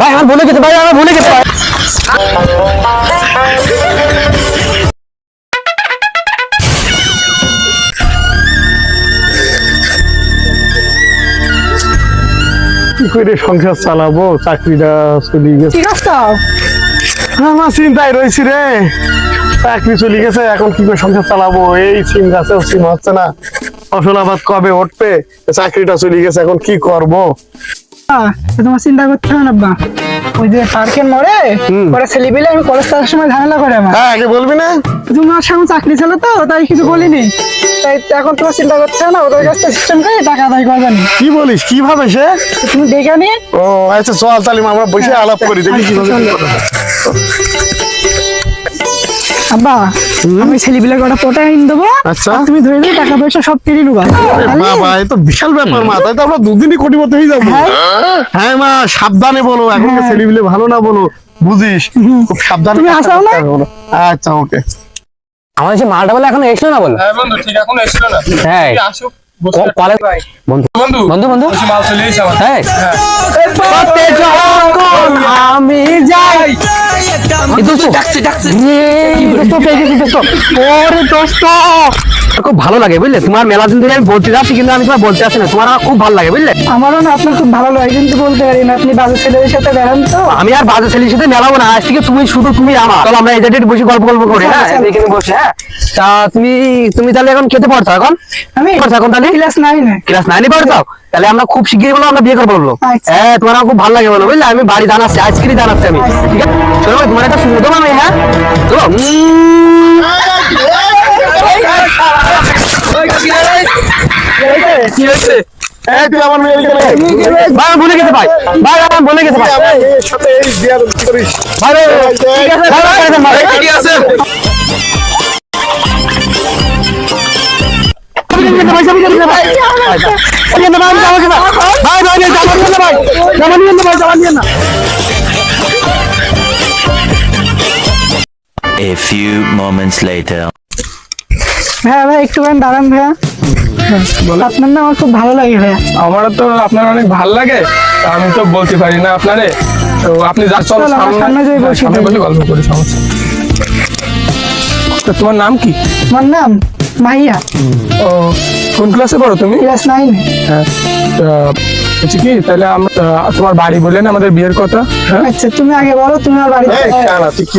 ভাই আমার ভুলে গেছে ভাই আমার ভুলে গেছে। ভাই। কি করে সংসার চালাবো? চাকরিটা চলে গেছে। ঠিক আছে। আমার চিন্তায় রয়েছি রে। চাকরি চলে গেছে এখন কি করে সংসার চালাবো? এই সিম সিম হচ্ছে না। ফসল আবাদ কবে উঠবে? চাকরিটা চলে গেছে এখন কি করব? তোমার চিন্তা করতে হবে না আব্বা। ওই যে পার্কের মোড়ে। ওরা ছেলে পেলে আমি কলেজ থাকার সময় ঝামেলা করে আমার। হ্যাঁ আগে বলবি না? তোমার সামনে চাকরি ছিল তো তাই কিছু বলিনি। তাই এখন তোমার চিন্তা করতে হবে না ওদের কাছ থেকে সিস্টেম করে টাকা আদায় করবে না। কি বলিস? কীভাবে সে? তুমি দেখে ও আচ্ছা চল তাহলে আমরা বসে আলাপ করি দেখি কীভাবে কি করা যায়। আব্বা আমি ছেলেপিলে কটা পোটা আইন দেবো আচ্ছা। তুমি ধরে নিয়ে টাকা পয়সা সব কেটে নেবা বাবা এ তো বিশাল ব্যাপার মা তাই তো আমরা দুদিনই কোটিপতি হয়ে যাব। হ্যাঁ? মা সাবধানে বলো এখন হ্যাঁ। ভালো না বলো বুঝিস? খুব সাবধানে তুমি আসাও না? আচ্ছা ওকে। আমার সে মালটা বলে এখন এসলো না বলো? হ্যাঁ বন্ধু ঠিক এখন এসলো না। হ্যাঁ। আসুক বন্ধু বন্ধু। আমি যাই দোস্ত দোস্ত ওরে দোস্ত। আমার খুব ভালো লাগে বুঝলে? তোমার মেলা দিন ধরে আমি বলতে যাচ্ছি কিন্তু আমি তোমার বলতে আসি না। তোমার আমার খুব ভালো লাগে বুঝলে? আমারও না আপনার খুব ভালো লাগে কিন্তু বলতে পারি না। আপনি বাজে ছেলেদের সাথে বেড়ান তো। আমি আর বাজে ছেলের সাথে মেলাবো না আজ থেকে তুমি শুধু তুমি আমার। চলো আমরা এই বসে গল্প গল্প করি হ্যাঁ। এখানে বসে হ্যাঁ? তা তুমি তুমি তাহলে এখন খেতে পারছ এখন? আমি পড়ছো এখন তাহলে? ক্লাস নাইনে। ক্লাস নাইনে পড়ছো তাহলে আমরা খুব শিগগিরই বলো আমরা বিয়ে করব বলল আচ্ছা। হ্যাঁ তোমার খুব ভালো লাগে বলো বুঝলে? আমি বাড়ি জানাচ্ছি আজকেরই জানাচ্ছি আমি ঠিক আছে? চলো তোমার একটা সুন্দর আমি হ্যাঁ? চলো কি হয়েছে ভাই ভুলে গেছে ভাই ভাই আমার ভুলে গেছে ভাই ঠিক আছে A few moments later হ্যাঁ ভাই একটুখানি দাঁড়ান ভাইয়া। আপনার না আমার খুব ভালো লাগে ভাইয়া। আমারও তো আপনার অনেক ভালো লাগে আমি তো বলতে পারি না আপনারে। তো আপনি যা চলো সামনে যেয়ে বসি। বসে গল্প করি সমস্যা তো তোমার নাম কি? আমার নাম মাহিয়া। ও কোন ক্লাসে পড়ো তুমি? ক্লাস নাইনে হ্যাঁ হচ্ছে কি তাহলে আমরা তোমার বাড়ি বললেন আমাদের বিয়ের কথা হ্যাঁ? আচ্ছা তুমি আগে বলো তুমি আমার বাড়িতে এই শালা, তুই কি